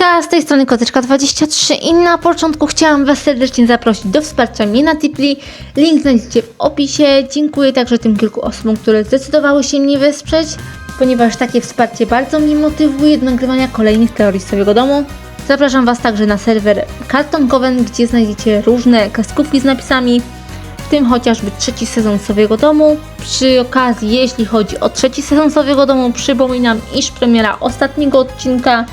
Hejka, z tej strony Koteczka23 i na początku chciałam Was serdecznie zaprosić do wsparcia mnie na Tipli. Link znajdziecie w opisie. Dziękuję także tym kilku osobom, które zdecydowały się mnie wesprzeć, ponieważ takie wsparcie bardzo mnie motywuje do nagrywania kolejnych teorii swojego domu. Zapraszam Was także na serwer Carton Coven, gdzie znajdziecie różne kreskówki z napisami, w tym chociażby trzeci sezon Sowiego Domu. Przy okazji, jeśli chodzi o trzeci sezon Sowiego Domu, przypominam, iż premiera ostatniego odcinka,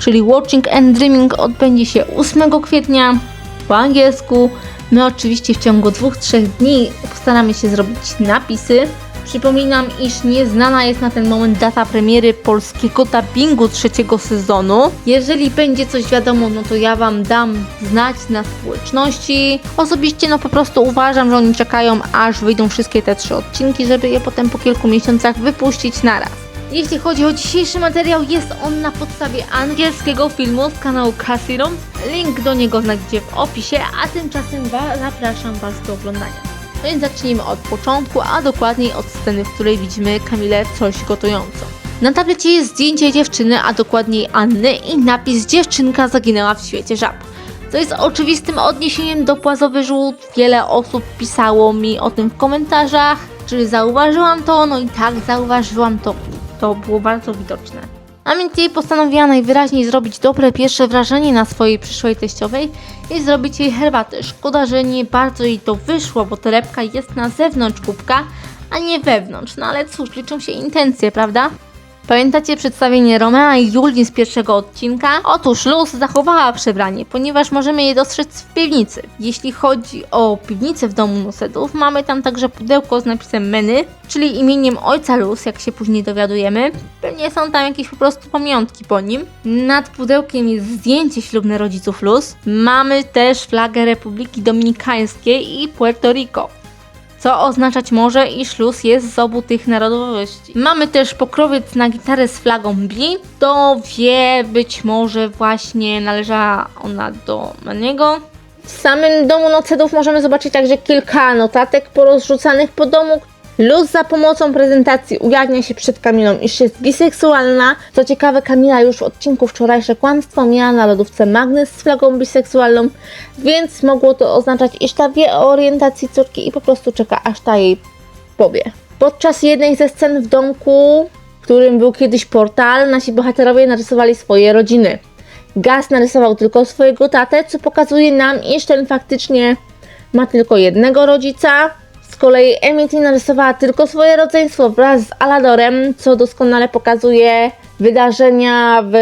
czyli Watching and Dreaming, odbędzie się 8 kwietnia po angielsku. My oczywiście w ciągu 2-3 dni postaramy się zrobić napisy. Przypominam, iż nieznana jest na ten moment data premiery polskiego dubbingu trzeciego sezonu. Jeżeli będzie coś wiadomo, no to ja Wam dam znać na społeczności. Osobiście no po prostu uważam, że oni czekają aż wyjdą wszystkie te trzy odcinki, żeby je potem po kilku miesiącach wypuścić naraz. Jeśli chodzi o dzisiejszy materiał, jest on na podstawie angielskiego filmu z kanału Casino. Link do niego znajdziecie w opisie, a tymczasem wa- zapraszam Was do oglądania. No więc zacznijmy od początku, a dokładniej od sceny, w której widzimy Kamilę coś gotującą. Na tablecie jest zdjęcie dziewczyny, a dokładniej Anny i napis Dziewczynka zaginęła w świecie żab. To jest oczywistym odniesieniem do Płazowy Żółt. Wiele osób pisało mi o tym w komentarzach. Czy zauważyłam to? No i tak, zauważyłam to. To było bardzo widoczne. Aminti postanowiła najwyraźniej zrobić dobre pierwsze wrażenie na swojej przyszłej teściowej i zrobić jej herbatę. Szkoda, że nie bardzo jej to wyszło, bo torebka jest na zewnątrz kubka, a nie wewnątrz. No ale cóż, liczą się intencje, prawda? Pamiętacie przedstawienie Romea i Julii z pierwszego odcinka? Otóż Luz zachowała przebranie, ponieważ możemy je dostrzec w piwnicy. Jeśli chodzi o piwnicę w domu Nusedów, mamy tam także pudełko z napisem Meny, czyli imieniem ojca Luz, jak się później dowiadujemy. Pewnie są tam jakieś po prostu pamiątki po nim. Nad pudełkiem jest zdjęcie ślubne rodziców Luz. Mamy też flagę Republiki Dominikańskiej i Puerto Rico co oznaczać może, iż luz jest z obu tych narodowości. Mamy też pokrowiec na gitarę z flagą B. To wie, być może właśnie należała ona do Maniego. W samym domu nocedów możemy zobaczyć także kilka notatek porozrzucanych po domu. Luz za pomocą prezentacji ujawnia się przed Kamilą, iż jest biseksualna. Co ciekawe, Kamila już w odcinku wczorajsze kłamstwo miała na lodówce magnes z flagą biseksualną, więc mogło to oznaczać, iż ta wie o orientacji córki i po prostu czeka, aż ta jej powie. Podczas jednej ze scen w domku, w którym był kiedyś portal, nasi bohaterowie narysowali swoje rodziny. Gaz narysował tylko swojego tatę, co pokazuje nam, iż ten faktycznie ma tylko jednego rodzica. Z kolei Emily narysowała tylko swoje rodzeństwo wraz z Aladorem, co doskonale pokazuje wydarzenia w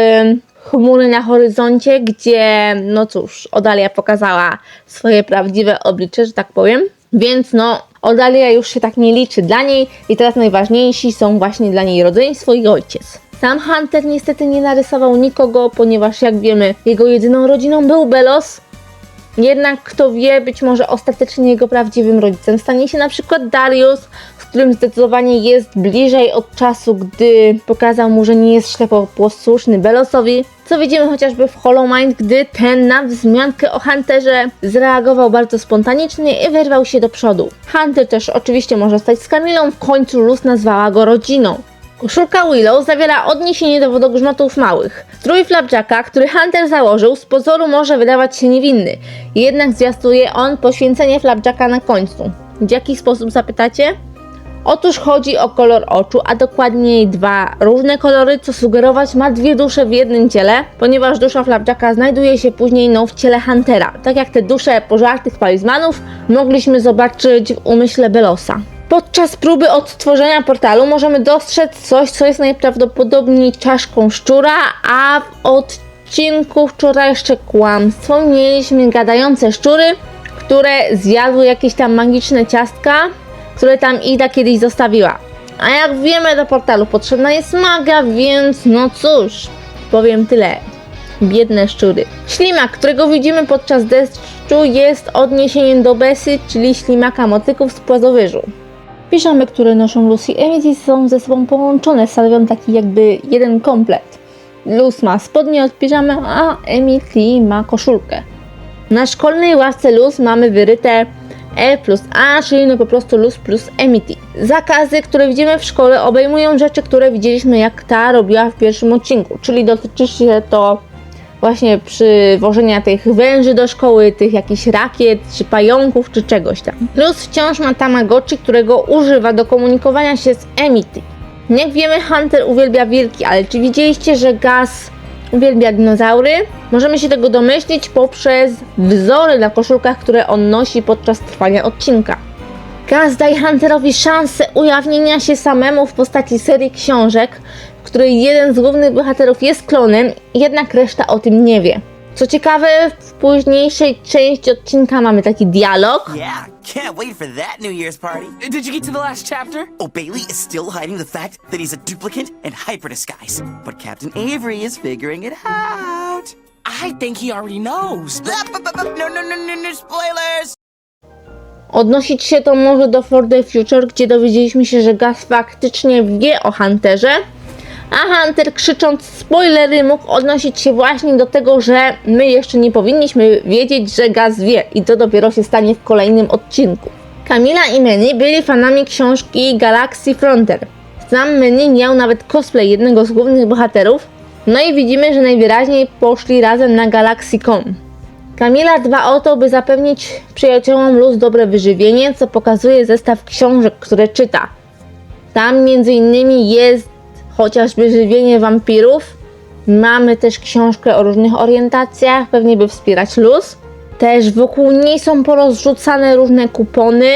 chmury na horyzoncie, gdzie, no cóż, Odalia pokazała swoje prawdziwe oblicze, że tak powiem. Więc no, Odalia już się tak nie liczy dla niej i teraz najważniejsi są właśnie dla niej rodzeństwo i ojciec. Sam Hunter niestety nie narysował nikogo, ponieważ jak wiemy, jego jedyną rodziną był Belos, jednak kto wie, być może ostatecznie jego prawdziwym rodzicem stanie się na przykład Darius, z którym zdecydowanie jest bliżej od czasu, gdy pokazał mu, że nie jest ślepo posłuszny Belosowi. Co widzimy chociażby w Hollow Mind, gdy ten na wzmiankę o Hunterze zareagował bardzo spontanicznie i wyrwał się do przodu. Hunter też oczywiście może stać z Kamilą, w końcu Luz nazwała go rodziną. Koszulka Willow zawiera odniesienie do wodogrzmotów małych. Strój Flapjacka, który Hunter założył, z pozoru może wydawać się niewinny, jednak zwiastuje on poświęcenie Flapjacka na końcu. W jaki sposób zapytacie? Otóż chodzi o kolor oczu, a dokładniej dwa różne kolory, co sugerować ma dwie dusze w jednym ciele, ponieważ dusza Flapjacka znajduje się później no, w ciele Huntera. Tak jak te dusze pożartych talizmanów mogliśmy zobaczyć w umyśle Belosa. Podczas próby odtworzenia portalu możemy dostrzec coś, co jest najprawdopodobniej czaszką szczura, a w odcinku wczorajsze kłamstwo mieliśmy gadające szczury, które zjadły jakieś tam magiczne ciastka, które tam Ida kiedyś zostawiła. A jak wiemy, do portalu potrzebna jest maga, więc no cóż, powiem tyle. Biedne szczury. Ślimak, którego widzimy podczas deszczu, jest odniesieniem do Besy, czyli ślimaka motyków z płazowyżu. Piżamy, które noszą Lucy i Emily są ze sobą połączone, stanowią taki jakby jeden komplet. Luz ma spodnie od piżamy, a Emily ma koszulkę. Na szkolnej ławce Luz mamy wyryte E plus A, czyli no po prostu Luz plus Emity. Zakazy, które widzimy w szkole obejmują rzeczy, które widzieliśmy jak ta robiła w pierwszym odcinku, czyli dotyczy się to właśnie przywożenia tych węży do szkoły, tych jakichś rakiet, czy pająków, czy czegoś tam. Luz wciąż ma Tamagotchi, którego używa do komunikowania się z Emity. Jak wiemy, Hunter uwielbia wilki, ale czy widzieliście, że Gaz uwielbia dinozaury? Możemy się tego domyślić poprzez wzory na koszulkach, które on nosi podczas trwania odcinka. Gaz daje Hunterowi szansę ujawnienia się samemu w postaci serii książek, której jeden z głównych bohaterów jest klonem, jednak reszta o tym nie wie. Co ciekawe, w późniejszej części odcinka mamy taki dialog, Yeah, can't wait for that New Year's party. Did you get to the last chapter? Oh, Bailey is still hiding the fact that he's a duplicate and hyper disguise. But Captain Avery is figuring it out. I think he already knows. Ah, No, no, no, no, no, spoilers! Odnosić się to może do For the Future, gdzie dowiedzieliśmy się, że Gaz faktycznie wie o Hunterze, a Hunter krzycząc spoilery mógł odnosić się właśnie do tego, że my jeszcze nie powinniśmy wiedzieć, że Gaz wie i to dopiero się stanie w kolejnym odcinku. Kamila i Manny byli fanami książki Galaxy Frontier. Sam Manny miał nawet cosplay jednego z głównych bohaterów, no i widzimy, że najwyraźniej poszli razem na Galaxy.com. Kamila dba o to, by zapewnić przyjaciołom luz dobre wyżywienie, co pokazuje zestaw książek, które czyta. Tam między innymi jest chociażby żywienie wampirów. Mamy też książkę o różnych orientacjach, pewnie by wspierać luz. Też wokół niej są porozrzucane różne kupony,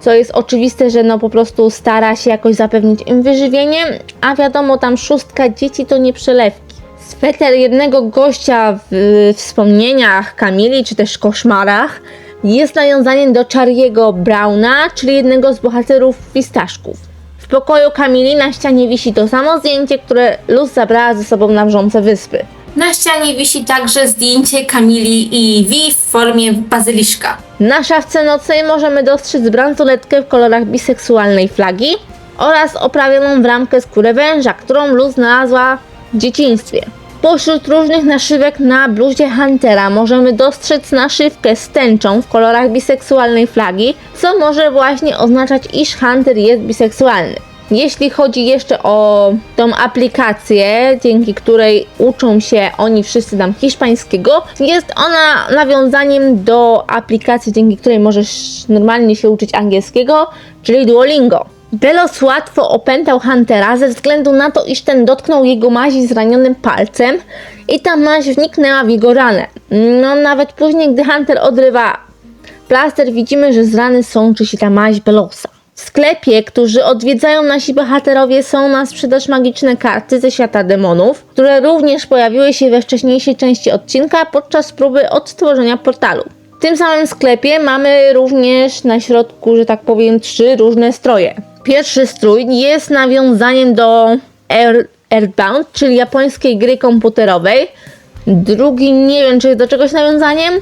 co jest oczywiste, że no po prostu stara się jakoś zapewnić im wyżywienie, a wiadomo tam szóstka dzieci to nie przelewki. Sweter jednego gościa w wspomnieniach Kamili, czy też koszmarach, jest nawiązaniem do Charliego Browna, czyli jednego z bohaterów Fistaszków. W pokoju Kamili na ścianie wisi to samo zdjęcie, które Luz zabrała ze sobą na wrzące wyspy. Na ścianie wisi także zdjęcie Kamili i Vi w formie bazyliszka. Na szafce nocnej możemy dostrzec bransoletkę w kolorach biseksualnej flagi oraz oprawioną w ramkę skórę węża, którą Luz znalazła w dzieciństwie. Pośród różnych naszywek na bluzie Huntera możemy dostrzec naszywkę z tęczą w kolorach biseksualnej flagi, co może właśnie oznaczać, iż Hunter jest biseksualny. Jeśli chodzi jeszcze o tą aplikację, dzięki której uczą się oni wszyscy tam hiszpańskiego, jest ona nawiązaniem do aplikacji, dzięki której możesz normalnie się uczyć angielskiego, czyli Duolingo. Delos łatwo opętał Huntera ze względu na to, iż ten dotknął jego mazi zranionym palcem i ta maź wniknęła w jego ranę. No nawet później, gdy Hunter odrywa plaster, widzimy, że z rany sączy się ta maź Belosa. W sklepie, którzy odwiedzają nasi bohaterowie, są na sprzedaż magiczne karty ze świata demonów, które również pojawiły się we wcześniejszej części odcinka podczas próby odtworzenia portalu. W tym samym sklepie mamy również na środku, że tak powiem, trzy różne stroje. Pierwszy strój jest nawiązaniem do Air, Earthbound, czyli japońskiej gry komputerowej. Drugi nie wiem, czy jest do czegoś nawiązaniem.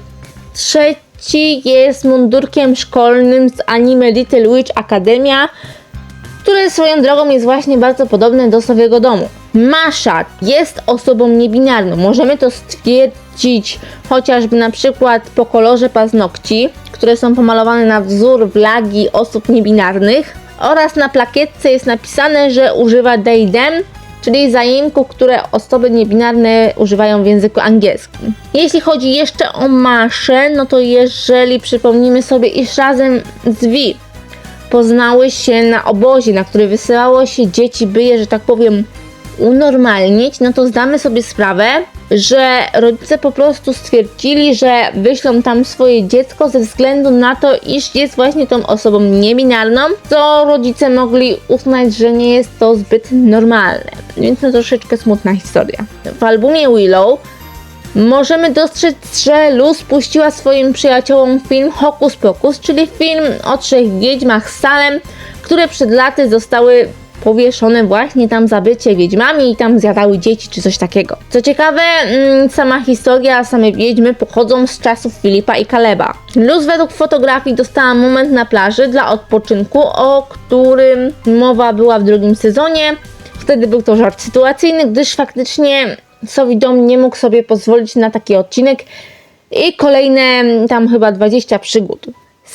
Trzeci jest mundurkiem szkolnym z anime Little Witch Academia, które swoją drogą jest właśnie bardzo podobne do Sowiego Domu. Masza jest osobą niebinarną. Możemy to stwierdzić chociażby na przykład po kolorze paznokci, które są pomalowane na wzór flagi osób niebinarnych oraz na plakietce jest napisane, że używa they them, czyli zaimków, które osoby niebinarne używają w języku angielskim. Jeśli chodzi jeszcze o Maszę, no to jeżeli przypomnimy sobie, iż razem z Vi poznały się na obozie, na który wysyłało się dzieci, by je, że tak powiem, unormalnić, no to zdamy sobie sprawę, że rodzice po prostu stwierdzili, że wyślą tam swoje dziecko ze względu na to, iż jest właśnie tą osobą niebinarną, co rodzice mogli uznać, że nie jest to zbyt normalne. Więc no troszeczkę smutna historia. W albumie Willow Możemy dostrzec, że Luz puściła swoim przyjaciołom film Hokus Pokus, czyli film o trzech wiedźmach z Salem, które przed laty zostały powieszone właśnie tam za bycie wiedźmami i tam zjadały dzieci czy coś takiego. Co ciekawe, mm, sama historia, same wiedźmy pochodzą z czasów Filipa i Kaleba. Luz według fotografii dostała moment na plaży dla odpoczynku, o którym mowa była w drugim sezonie. Wtedy był to żart sytuacyjny, gdyż faktycznie Sowi Dom nie mógł sobie pozwolić na taki odcinek i kolejne mm, tam chyba 20 przygód.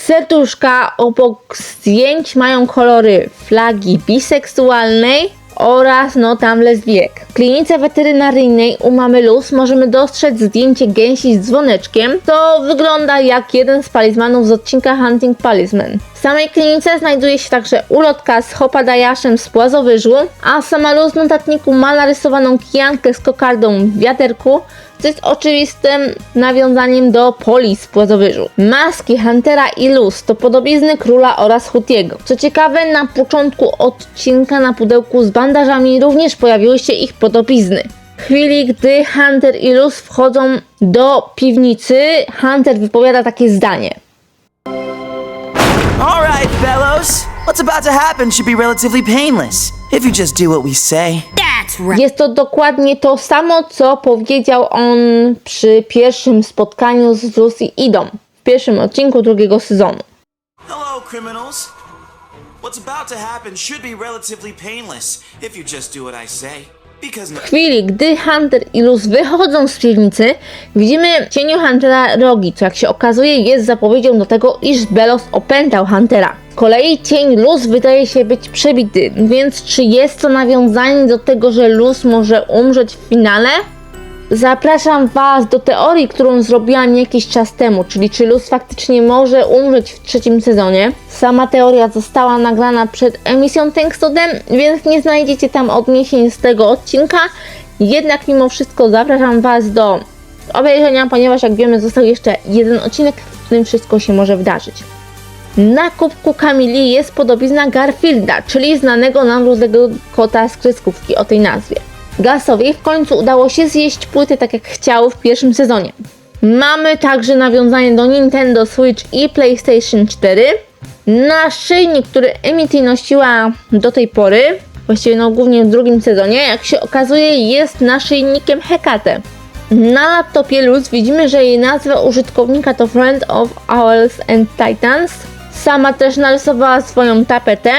Serduszka obok zdjęć mają kolory flagi biseksualnej oraz no tam lesbijek. W klinice weterynaryjnej u mamy Luz możemy dostrzec zdjęcie gęsi z dzwoneczkiem, to wygląda jak jeden z palizmanów z odcinka Hunting Palisman. W samej klinice znajduje się także ulotka z hopadajaszem z płazowyżu, a sama Luz w notatniku ma narysowaną kijankę z kokardą w wiaderku, co jest oczywistym nawiązaniem do poli z płazowyżu. Maski Huntera i Luz to podobizny króla oraz Hutiego. Co ciekawe, na początku odcinka na pudełku z bandażami również pojawiły się ich podobizny. W chwili, gdy Hunter i Luz wchodzą do piwnicy, Hunter wypowiada takie zdanie. All right, fellows. What's about to happen should be relatively painless if you just do what we say. Jest to dokładnie to samo, co powiedział on przy pierwszym spotkaniu z Lucy Idą w pierwszym odcinku drugiego sezonu. Hello, criminals. What's about to happen should be relatively painless if you just do what I say. W chwili, gdy Hunter i Luz wychodzą z piwnicy, widzimy w cieniu Huntera rogi, co jak się okazuje jest zapowiedzią do tego, iż Belos opętał Huntera. Kolei cień Luz wydaje się być przebity, więc czy jest to nawiązanie do tego, że Luz może umrzeć w finale? Zapraszam Was do teorii, którą zrobiłam jakiś czas temu, czyli czy Luz faktycznie może umrzeć w trzecim sezonie. Sama teoria została nagrana przed emisją Tankstodem, więc nie znajdziecie tam odniesień z tego odcinka. Jednak mimo wszystko zapraszam Was do obejrzenia, ponieważ jak wiemy został jeszcze jeden odcinek, w którym wszystko się może wydarzyć. Na kubku Kamili jest podobizna Garfielda, czyli znanego nam rudego kota z kreskówki o tej nazwie. Gasowi w końcu udało się zjeść płyty tak jak chciał w pierwszym sezonie. Mamy także nawiązanie do Nintendo Switch i PlayStation 4. Naszyjnik, który Emity nosiła do tej pory, właściwie no głównie w drugim sezonie, jak się okazuje jest naszyjnikiem Hekate. Na laptopie Luz widzimy, że jej nazwa użytkownika to Friend of Owls and Titans. Sama też narysowała swoją tapetę.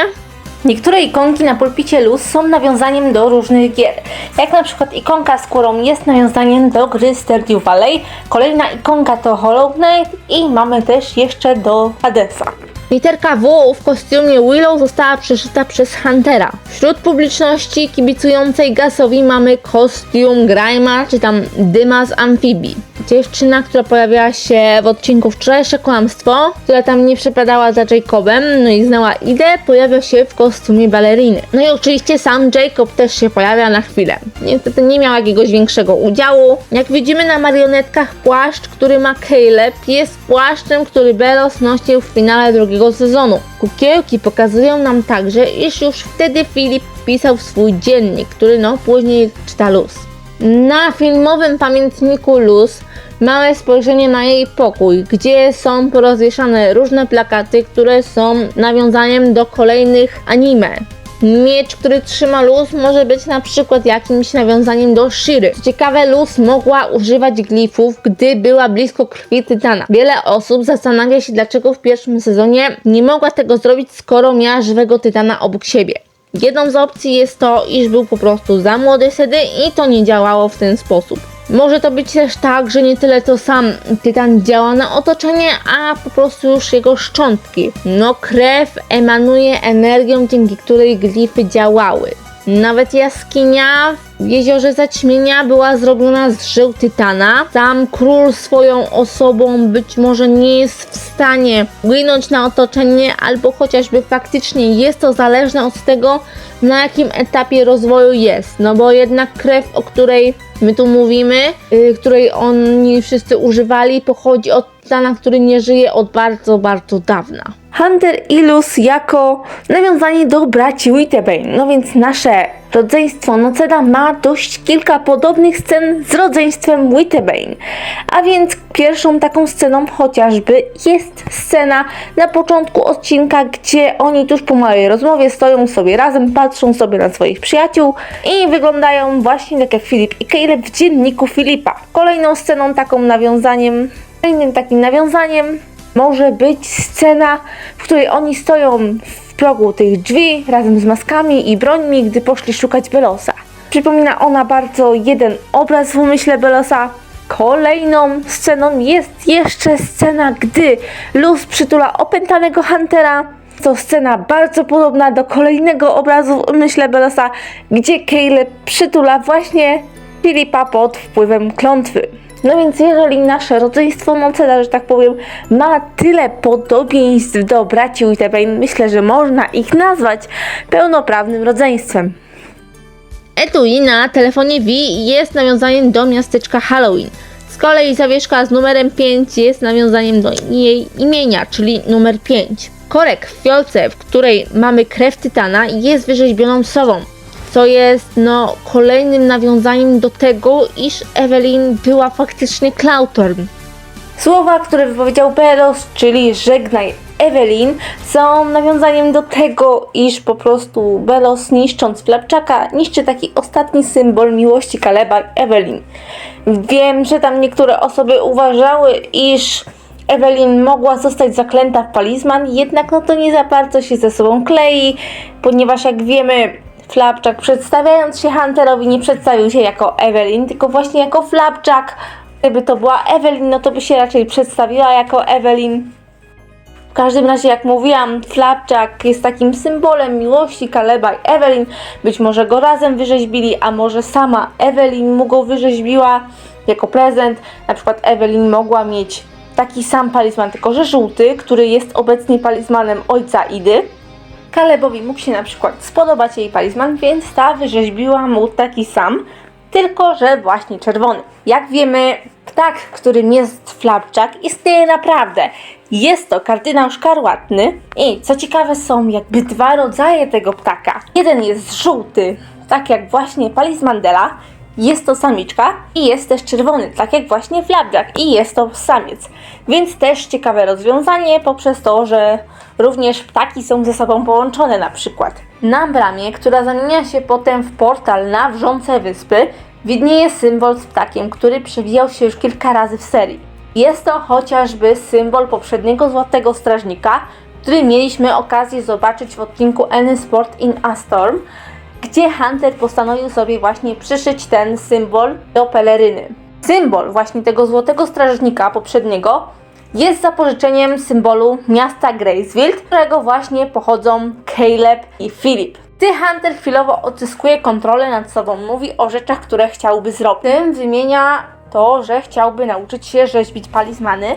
Niektóre ikonki na pulpicie Luz są nawiązaniem do różnych gier. Jak na przykład ikonka z kurą jest nawiązaniem do gry Stardew Valley, kolejna ikonka to Hollow Knight i mamy też jeszcze do Hadesa. Literka W w kostiumie Willow została przeszyta przez Huntera. Wśród publiczności kibicującej Gasowi mamy kostium Grima, czy tam Dyma z amfibii. Dziewczyna, która pojawiała się w odcinku Wczorajsze Kłamstwo, która tam nie przepadała za Jacobem, no i znała Idę, pojawia się w kostiumie baleriny. No i oczywiście sam Jacob też się pojawia na chwilę. Niestety nie miał jakiegoś większego udziału. Jak widzimy na marionetkach płaszcz, który ma Caleb, jest płaszczem, który Belos nosił w finale drugiego sezonu. Kukiełki pokazują nam także, iż już wtedy Filip pisał w swój dziennik, który no później czyta Luz. Na filmowym pamiętniku Luz małe spojrzenie na jej pokój, gdzie są porozwieszane różne plakaty, które są nawiązaniem do kolejnych anime. Miecz, który trzyma Luz może być na przykład jakimś nawiązaniem do Shiry. Co ciekawe, Luz mogła używać glifów, gdy była blisko krwi Tytana. Wiele osób zastanawia się, dlaczego w pierwszym sezonie nie mogła tego zrobić, skoro miała żywego Tytana obok siebie. Jedną z opcji jest to, iż był po prostu za młody wtedy i to nie działało w ten sposób. Może to być też tak, że nie tyle to sam tytan działa na otoczenie, a po prostu już jego szczątki. No krew emanuje energią, dzięki której glify działały. Nawet jaskinia w jeziorze zaćmienia była zrobiona z żył tytana. Sam król swoją osobą być może nie jest w stanie wpłynąć na otoczenie, albo chociażby faktycznie jest to zależne od tego, na jakim etapie rozwoju jest. No bo jednak krew, o której my tu mówimy, yy, której oni wszyscy używali, pochodzi od tytana, który nie żyje od bardzo, bardzo dawna. Hunter i Luz jako nawiązanie do braci Wittebane. No więc nasze rodzeństwo Noceda ma dość kilka podobnych scen z rodzeństwem Wittebane. A więc pierwszą taką sceną chociażby jest scena na początku odcinka, gdzie oni tuż po małej rozmowie stoją sobie razem, patrzą sobie na swoich przyjaciół i wyglądają właśnie tak jak Filip i Caleb w dzienniku Filipa. Kolejną sceną taką nawiązaniem, kolejnym takim nawiązaniem może być scena, w której oni stoją w progu tych drzwi razem z maskami i brońmi, gdy poszli szukać Belosa. Przypomina ona bardzo jeden obraz w umyśle Belosa. Kolejną sceną jest jeszcze scena, gdy Luz przytula opętanego Huntera To scena bardzo podobna do kolejnego obrazu, myślę, Belosa, gdzie Caleb przytula właśnie Filipa pod wpływem klątwy. No więc jeżeli nasze rodzeństwo Moceda, że tak powiem, ma tyle podobieństw do braci Whitebane, myślę, że można ich nazwać pełnoprawnym rodzeństwem. Etui na telefonie V jest nawiązaniem do miasteczka Halloween. Z kolei zawieszka z numerem 5 jest nawiązaniem do jej imienia, czyli numer 5. Korek w fiolce, w której mamy krew tytana, jest wyrzeźbioną sową, co jest no kolejnym nawiązaniem do tego, iż Evelyn była faktycznie Klautorn. Słowa, które wypowiedział Belos, czyli żegnaj Evelyn, są nawiązaniem do tego, iż po prostu Belos niszcząc Flapczaka niszczy taki ostatni symbol miłości Kaleba i Evelyn. Wiem, że tam niektóre osoby uważały, iż Evelyn mogła zostać zaklęta w palizman, jednak no to nie za bardzo się ze sobą klei, ponieważ jak wiemy, Flapjack przedstawiając się Hunterowi nie przedstawił się jako Evelyn, tylko właśnie jako Flapjack. Gdyby to była Evelyn, no to by się raczej przedstawiła jako Evelyn. W każdym razie, jak mówiłam, Flapjack jest takim symbolem miłości Kaleba i Evelyn. Być może go razem wyrzeźbili, a może sama Evelyn mu go wyrzeźbiła jako prezent. Na przykład Evelyn mogła mieć taki sam palizman, tylko że żółty, który jest obecnie palizmanem ojca Idy. Kalebowi mógł się na przykład spodobać jej palizman, więc ta wyrzeźbiła mu taki sam, tylko że właśnie czerwony. Jak wiemy, ptak, którym jest Flapjack, istnieje naprawdę. Jest to kardynał szkarłatny i co ciekawe są jakby dwa rodzaje tego ptaka. Jeden jest żółty, tak jak właśnie palizmandela, jest to samiczka i jest też czerwony, tak jak właśnie Flapjack i jest to samiec. Więc też ciekawe rozwiązanie poprzez to, że również ptaki są ze sobą połączone na przykład. Na bramie, która zamienia się potem w portal na wrzące wyspy, widnieje symbol z ptakiem, który przewijał się już kilka razy w serii. Jest to chociażby symbol poprzedniego Złotego Strażnika, który mieliśmy okazję zobaczyć w odcinku Any Sport in a Storm, gdzie Hunter postanowił sobie właśnie przyszyć ten symbol do peleryny. Symbol właśnie tego złotego strażnika poprzedniego jest zapożyczeniem symbolu miasta Graysville, z którego właśnie pochodzą Caleb i Philip. Gdy Hunter chwilowo odzyskuje kontrolę nad sobą, mówi o rzeczach, które chciałby zrobić. Tym wymienia to, że chciałby nauczyć się rzeźbić palizmany,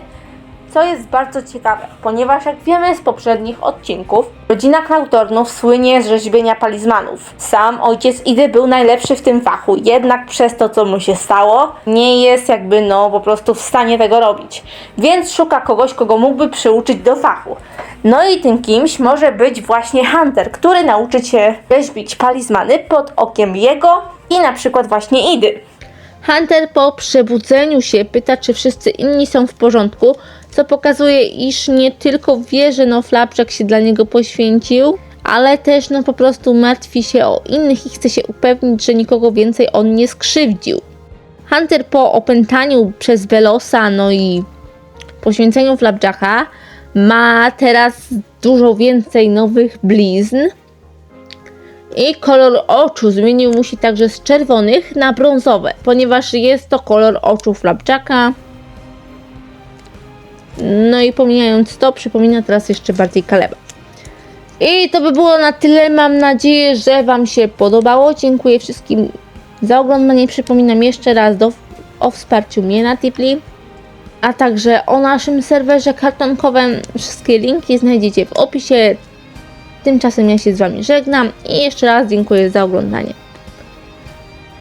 co jest bardzo ciekawe, ponieważ jak wiemy z poprzednich odcinków, rodzina Klautornów słynie z rzeźbienia palizmanów. Sam ojciec Idy był najlepszy w tym fachu, jednak przez to, co mu się stało, nie jest jakby no po prostu w stanie tego robić. Więc szuka kogoś, kogo mógłby przyuczyć do fachu. No i tym kimś może być właśnie Hunter, który nauczy się rzeźbić palizmany pod okiem jego i na przykład właśnie Idy. Hunter po przebudzeniu się pyta, czy wszyscy inni są w porządku, co pokazuje, iż nie tylko wie, że no Flapjack się dla niego poświęcił, ale też no po prostu martwi się o innych i chce się upewnić, że nikogo więcej on nie skrzywdził. Hunter po opętaniu przez Velosa, no i poświęceniu Flapjacka ma teraz dużo więcej nowych blizn. I kolor oczu zmienił mu się także z czerwonych na brązowe, ponieważ jest to kolor oczu Flapjacka. No i pomijając to, przypomina teraz jeszcze bardziej Kaleba. I to by było na tyle. Mam nadzieję, że Wam się podobało. Dziękuję wszystkim za oglądanie. Przypominam jeszcze raz do, o wsparciu mnie na Tipli, a także o naszym serwerze kartonkowym. Wszystkie linki znajdziecie w opisie. Tymczasem ja się z Wami żegnam i jeszcze raz dziękuję za oglądanie.